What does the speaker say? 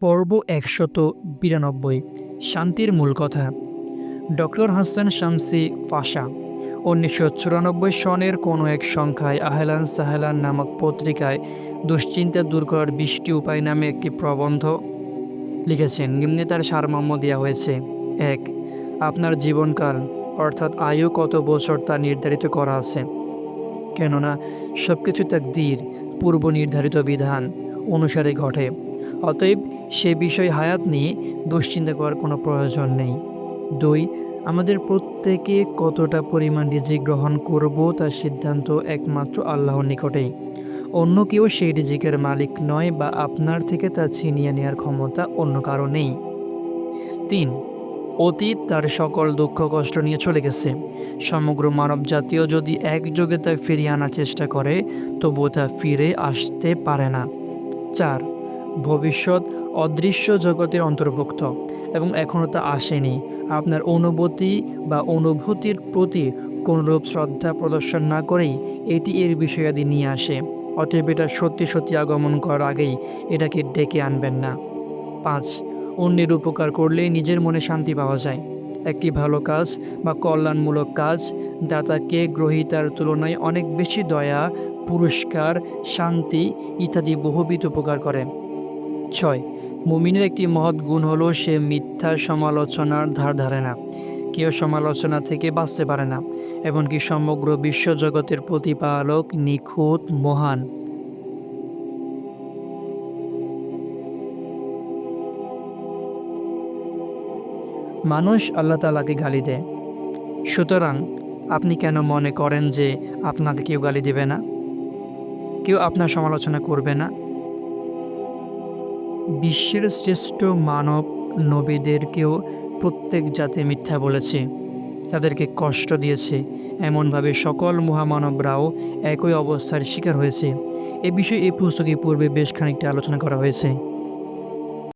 পর্ব একশত বিরানব্বই। শান্তির মূল কথা। ডক্টর হাসান শামসি ফাশা উনিশশো চুরানব্বই সনের কোনো এক সংখ্যায় আহলান সাহেলান নামক পত্রিকায় দুশ্চিন্তা দূর করার বৃষ্টি উপায় নামে একটি প্রবন্ধ লিখেছেন। নিম্নে তার সারমর্ম দেওয়া হয়েছে। এক, আপনার জীবনকাল, অর্থাৎ আয়ু কত বছর তা নির্ধারিত করা আছে। কেননা সব কিছু তাকদীর পূর্ব নির্ধারিত বিধান অনুসারে ঘটে। অতএব সে বিষয় হায়াত নিয়ে দুশ্চিন্তা করার কোনো প্রয়োজন নেই। দুই, আমাদের প্রত্যেকে কতটা পরিমাণ রিজিক গ্রহণ করব তার সিদ্ধান্ত একমাত্র আল্লাহর নিকটেই। অন্য কেউ সেই রিজিকের মালিক নয় বা আপনার থেকে তা ছিনিয়ে নেওয়ার ক্ষমতা অন্য কারও নেই। তিন, অতীত তার সকল দুঃখ কষ্ট নিয়ে চলে গেছে। সমগ্র মানব জাতীয় যদি একযোগে তা ফিরিয়ে আনার চেষ্টা করে, তবুও তা ফিরে আসতে পারে না। চার ভবিষ্যৎ অদৃশ্য জগতের অন্তর্ভুক্ত এবং এখনও তা আসেনি। আপনার অনুভূতি বা অনুভূতির প্রতি কোনরূপ শ্রদ্ধা প্রদর্শন না করেই এটি এর বিষয়াদি নিয়ে আসে। অতএব এটা সত্যি সত্যি আগমন করার আগেই এটাকে ডেকে আনবেন না। পাঁচ, অন্যের উপকার করলেই নিজের মনে শান্তি পাওয়া যায়। একটি ভালো কাজ বা কল্যাণমূলক কাজ দাতাকে গ্রহীতার তুলনায় অনেক বেশি দয়া, পুরস্কার, শান্তি ইত্যাদি বহুবিধ উপকার করে। ছয় মুমিনের একটি মহৎ গুণ হলো সে মিথ্যার সমালোচনার ধার ধারে না। কেউ সমালোচনা থেকে বাঁচতে পারে না, এমনকি সমগ্র বিশ্বজগতের প্রতিপালক নিখুঁত, মহান। মানুষ আল্লাহ তালাকে গালি দেয়। সুতরাং আপনি কেন মনে করেন যে আপনাকে কেউ গালি দেবে না? কেউ আপনার সমালোচনা করবে না? বিশ্বের শ্রেষ্ঠ মানব নবীদেরকেও প্রত্যেক জাতি মিথ্যা বলেছে। তাদেরকে কষ্ট দিয়েছে। এমনভাবে সকল মহামানবরাও একই অবস্থার শিকার হয়েছে। এ বিষয়ে এই পুস্তকে পূর্বে বেশ খানিকটা আলোচনা করা হয়েছে।